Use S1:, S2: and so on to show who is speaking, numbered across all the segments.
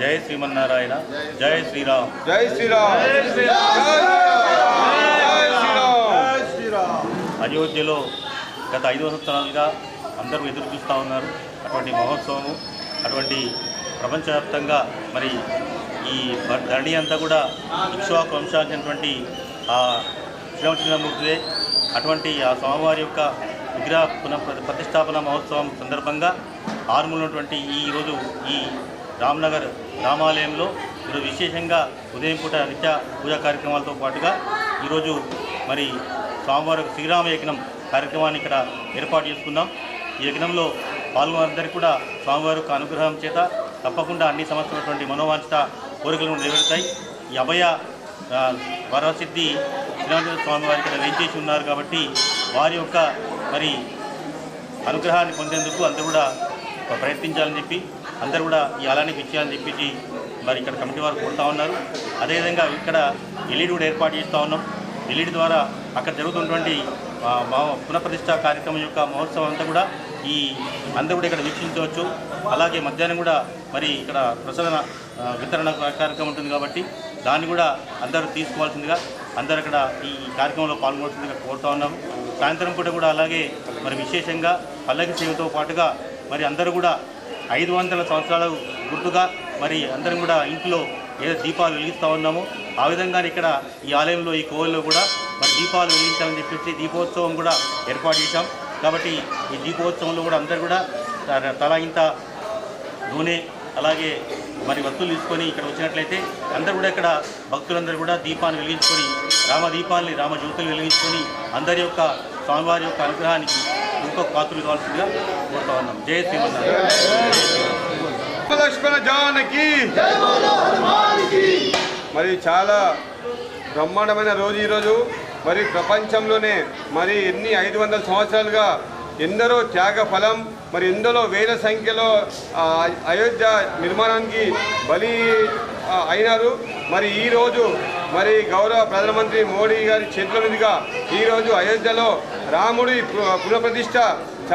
S1: జై శ్రీమన్నారాయణ జై శ్రీరామ్.
S2: జై శ్రీరామ్. జై శ్రీరామ్.
S1: అయోధ్యలో గత ఐదు సంవత్సరాలుగా అందరూ ఎదురు చూస్తూ ఉన్నారు. అటువంటి మహోత్సవము అటువంటి ప్రపంచవ్యాప్తంగా మరి ఈ ధరణి అంతా కూడా ఇక్ష్వాకు వంశాల్సినటువంటి ఆ శ్రీరామచంద్రమూర్తిదే. అటువంటి ఆ స్వామివారి యొక్క విగ్రహ పునః ప్రతిష్టాపన మహోత్సవం సందర్భంగా ఆరుమూలటువంటి ఈ రోజు ఈ రామ్నగర్ రామాలయంలో ఈరోజు విశేషంగా ఉదయం పూట నిత్య పూజా కార్యక్రమాలతో పాటుగా ఈరోజు మరి స్వామివారి శ్రీరామ యజ్ఞం కార్యక్రమాన్ని ఇక్కడ ఏర్పాటు చేసుకున్నాం. ఈ యజ్ఞంలో పాల్గొనందరికీ కూడా స్వామివారి యొక్క అనుగ్రహం చేత తప్పకుండా అన్ని సమస్యలటువంటి మనోవాంఛిత కోరికలను నెరవేరుతాయి. ఈ అభయ వరసిద్ధి శ్రీరామచంద్ర స్వామి వారి ఇక్కడ వేయించేసి ఉన్నారు కాబట్టి వారి యొక్క మరి అనుగ్రహాన్ని పొందేందుకు అందరూ కూడా ప్రయత్నించాలని చెప్పి అందరూ కూడా ఈ ఆలయానికి ఇచ్చేయాలని చెప్పేసి మరి ఇక్కడ కమిటీ వారు కోరుతా ఉన్నారు. అదేవిధంగా ఇక్కడ ఎల్ఈడి కూడా ఏర్పాటు చేస్తూ ఉన్నాం. ఎల్ఈడి ద్వారా అక్కడ జరుగుతున్నటువంటి పునఃప్రతిష్ట కార్యక్రమం యొక్క మహోత్సవం అంతా కూడా ఈ అందరూ కూడా ఇక్కడ వీక్షించవచ్చు. అలాగే మధ్యాహ్నం కూడా మరి ఇక్కడ ప్రసాదన వితరణ కార్యక్రమం ఉంటుంది కాబట్టి దాన్ని కూడా అందరూ తీసుకోవాల్సిందిగా అందరూ అక్కడ ఈ కార్యక్రమంలో పాల్గొనాల్సిందిగా కోరుతా ఉన్నాము సాయంత్రం పూట కూడా అలాగే మరి విశేషంగా పల్లకి సేవతో పాటుగా మరి అందరూ కూడా ఐదు వందల సంవత్సరాల గుర్తుగా మరి అందరం కూడా ఇంట్లో ఏదో దీపాలు వెలిగిస్తూ ఉన్నామో. ఆ విధంగానే ఇక్కడ ఈ ఆలయంలో ఈ కోవిల్లో కూడా మరి దీపాలు వెలిగించాలని చెప్పేసి దీపోత్సవం కూడా ఏర్పాటు చేశాం. కాబట్టి ఈ దీపోత్సవంలో కూడా అందరూ కూడా త- తలా ఇంత నూనె అలాగే మరి వస్తువులు తీసుకొని ఇక్కడ వచ్చినట్లయితే అందరూ కూడా ఇక్కడ భక్తులందరూ కూడా దీపాన్ని వెలిగించుకొని రామ దీపాన్ని రామ జ్యోతులు వెలిగించుకొని అందరి యొక్క స్వామివారి యొక్క అనుగ్రహానికి ఇంకొక పాత్రలు కావాల్సిందిగా కోరుతా ఉన్నాం. జయ శ్రీమన్నారాయణ.
S2: లక్ష్మణ జానకి! మరి చాలా బ్రహ్మాండమైన రోజు ఈరోజు. మరి ప్రపంచంలోనే మరి ఎన్ని ఐదు వందల సంవత్సరాలుగా ఎందరో త్యాగ ఫలం మరి ఎందరో వేల సంఖ్యలో అయోధ్య నిర్మాణానికి బలి అయినారు. మరి ఈరోజు మరి గౌరవ ప్రధానమంత్రి మోడీ గారి చేతుల మీదుగా ఈరోజు అయోధ్యలో రాముడి పు-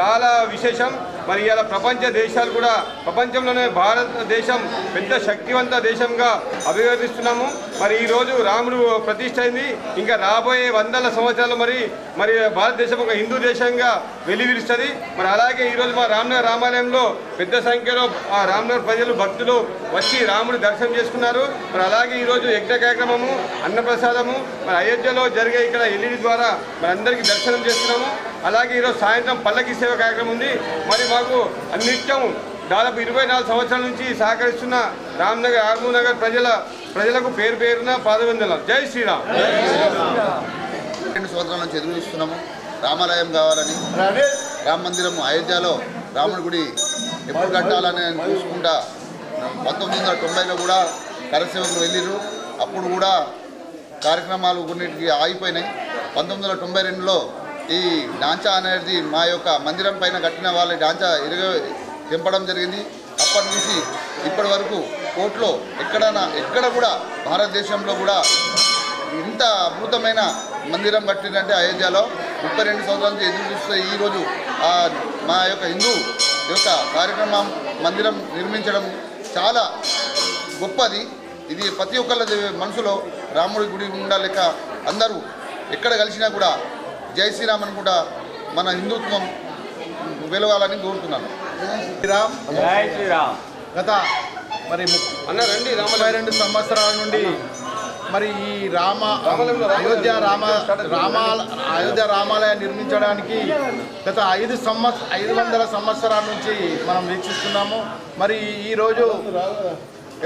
S2: చాలా విశేషం. మరి ఇలా ప్రపంచ దేశాలు కూడా ప్రపంచంలోనే భారతదేశం పెద్ద శక్తివంత దేశంగా అభివర్ణిస్తున్నాము. మరి ఈరోజు రాముడు ప్రతిష్ఠ అయింది. ఇంకా రాబోయే వందల సంవత్సరాలు మరి మరి భారతదేశం ఒక హిందూ దేశంగా వెలివిరుస్తుంది. మరి అలాగే ఈరోజు మా రామనగర్ రామాలయంలో పెద్ద సంఖ్యలో ఆ రామనగర్ ప్రజలు భక్తులు వచ్చి రాముడి దర్శనం చేసుకున్నారు. మరి అలాగే ఈరోజు యజ్ఞ కార్యక్రమము అన్నప్రసాదము మరి అయోధ్యలో జరిగే ఇక్కడ ఎల్ఈడి ద్వారా మరి అందరికీ దర్శనం చేస్తున్నాము అలాగే ఈరోజు సాయంత్రం పల్లకి సేవ కార్యక్రమం ఉంది. మరి మాకు నిత్యం దాదాపు ఇరవై నాలుగు సంవత్సరాల నుంచి సహకరిస్తున్న రామ్నగర్ ఆర్మూర్ నగర్ ప్రజల ప్రజలకు పేరు పేరున పాదవందనాలు. జై శ్రీరామ్.
S3: రెండు సంవత్సరాల నుంచి ఎదురు చూస్తున్నాము. రామాలయం కావాలని రామ మందిరం అయోధ్యలో రాముడి గుడి ఎప్పుడు కట్టాలని చూసుకుంటా. పంతొమ్మిది వందల తొంభైలో కూడా కరసేవకులు వెళ్ళిర్రు. అప్పుడు కూడా కార్యక్రమాలు కొన్నిటికి ఆగిపోయినాయి. పంతొమ్మిది వందల తొంభై రెండులో ఈ డాంచా అనేది మా యొక్క మందిరం పైన కట్టిన వాళ్ళ డాంచా ఇరగ తెంపడం జరిగింది. అప్పటి నుంచి ఇప్పటి వరకు కోర్టులో ఎక్కడైనా ఎక్కడ కూడా భారతదేశంలో కూడా ఇంత అద్భుతమైన మందిరం కట్టిందంటే అయోధ్యలో ముప్పై రెండు సంవత్సరాల నుంచి ఎదురు చూస్తే ఈరోజు మా యొక్క హిందూ యొక్క కార్యక్రమం మందిరం నిర్మించడం చాలా గొప్పది. ఇది ప్రతి ఒక్కళ్ళ మనసులో రాముడి గుడి ఉండాలేక అందరూ ఎక్కడ కలిసినా కూడా జై శ్రీరామ్ అని కూడా మన హిందుత్వం వెలవాలని కోరుతున్నాను.
S4: శ్రీరామ్.
S1: జై శ్రీరామ్.
S4: గత మరి
S2: అన్న రండి
S4: ముప్పై రెండు సంవత్సరాల నుండి మరి ఈ రామ అయోధ్య రామ రామాల అయోధ్య రామాలయం నిర్మించడానికి గత ఐదు సంవత్స ఐదు వందల సంవత్సరాల నుంచి మనం వీక్షిస్తున్నాము. మరి ఈరోజు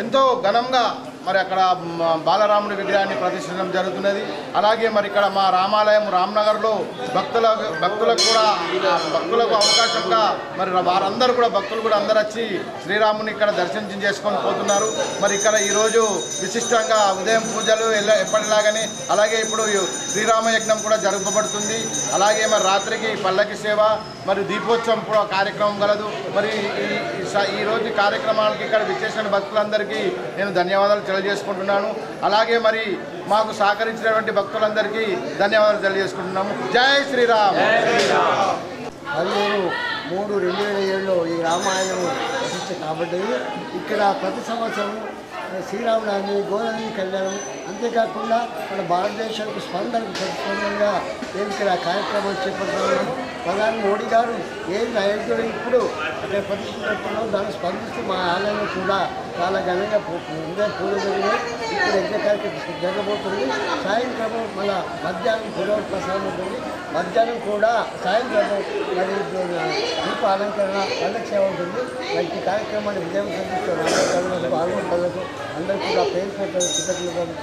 S4: ఎంతో ఘనంగా మరి అక్కడ బాలరాముడి విగ్రహాన్ని ప్రతిష్ఠించడం జరుగుతున్నది. అలాగే మరి ఇక్కడ మా రామాలయం రామ్నగర్లో భక్తుల భక్తులకు కూడా భక్తులకు అవకాశంగా మరి వారందరూ కూడా భక్తులు కూడా అందరూ వచ్చి శ్రీరాముని ఇక్కడ దర్శనం చేసుకొని పోతున్నారు. మరి ఇక్కడ ఈరోజు విశిష్టంగా ఉదయం పూజలు ఎప్పటిలాగానే అలాగే ఇప్పుడు శ్రీరామ యజ్ఞం కూడా జరపబడుతుంది. అలాగే మరి రాత్రికి పల్లకి సేవ మరి దీపోత్సవం కూడా కార్యక్రమం కలదు మరి ఈ ఈ రోజు కార్యక్రమాలకి ఇక్కడ విచ్చేసిన భక్తులందరికీ నేను ధన్యవాదాలు తెలియజేసుకుంటున్నాను అలాగే మరి మాకు సహకరించినటువంటి భక్తులందరికీ ధన్యవాదాలు తెలియజేసుకుంటున్నాము. జై శ్రీరామ్.
S5: మరియు మూడు రెండు వేల ఏడులో ఈ రామాయణం ప్రతిష్ట కాబడ్డది ఇక్కడ ప్రతి సంవత్సరం శ్రీరామనవమి గోదావరి కళ్యాణం అంతేకాకుండా మన భారతదేశానికి స్పందనకు ప్రతిస్పందనగా నేను ఇక్కడ కార్యక్రమాలు చేపడుతున్నాను. ప్రధాని మోడీ గారు ఏది అయోధ్యలో ఇప్పుడు అక్కడ ప్రతిష్ఠిస్తున్నారో దాన్ని స్పందిస్తూ మా ఆలయంలో కూడా చాలా ఘనంగా ఉదయం పూజలు జరిగింది. ఇప్పుడు యజ్ఞ కార్యక్రమం జరగబోతుంది. సాయంత్రం మన మధ్యాహ్నం పురోగ ప్రసాదం ఉంటుంది. మధ్యాహ్నం కూడా సాయంత్రం మరి దీప అలంకరణ పండగ ఉంటుంది. మరి ఈ కార్యక్రమాన్ని విజయవంతం చేస్తున్న పాల్గొంటులకు అందరూ కూడా పేరు పెట్టిన కృతజ్ఞతలు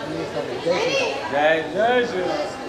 S5: జై జై శ్రీరామ్.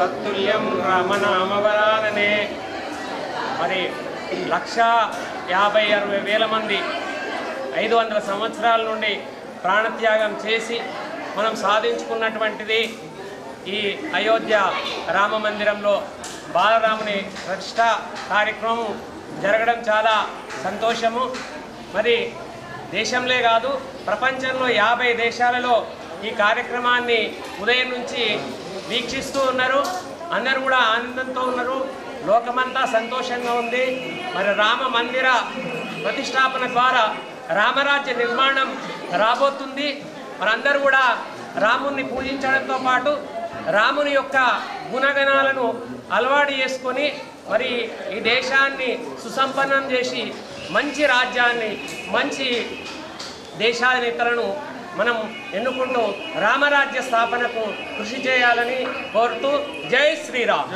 S6: తత్తుల్యం రామనామ అమవరాననే మరి లక్ష యాభై అరవై వేల మంది ఐదు వందల సంవత్సరాల నుండి ప్రాణత్యాగం చేసి మనం సాధించుకున్నటువంటిది ఈ అయోధ్య రామ మందిరంలో బాలరాముని ప్రతిష్ట కార్యక్రమం జరగడం చాలా సంతోషము. మరి దేశంలో కాదు ప్రపంచంలో యాభై దేశాలలో ఈ కార్యక్రమాన్ని ఉదయం నుంచి వీక్షిస్తూ ఉన్నారు. అందరూ కూడా ఆనందంతో ఉన్నారు. లోకమంతా సంతోషంగా ఉంది. మరి రామ మందిర ప్రతిష్టాపన ద్వారా రామరాజ్య నిర్మాణం రాబోతుంది. మనందరూ కూడా రాముణ్ణి పూజించడంతో పాటు రాముని యొక్క గుణగణాలను అలవాటు చేసుకొని మరి ఈ దేశాన్ని సుసంపన్నం చేసి మంచి రాజ్యాన్ని మంచి దేశాధినేతలను మనం ఎన్నుకుంటూ రామరాజ్య స్థాపనకు కృషి చేయాలని కోరుతూ జై శ్రీరామ్.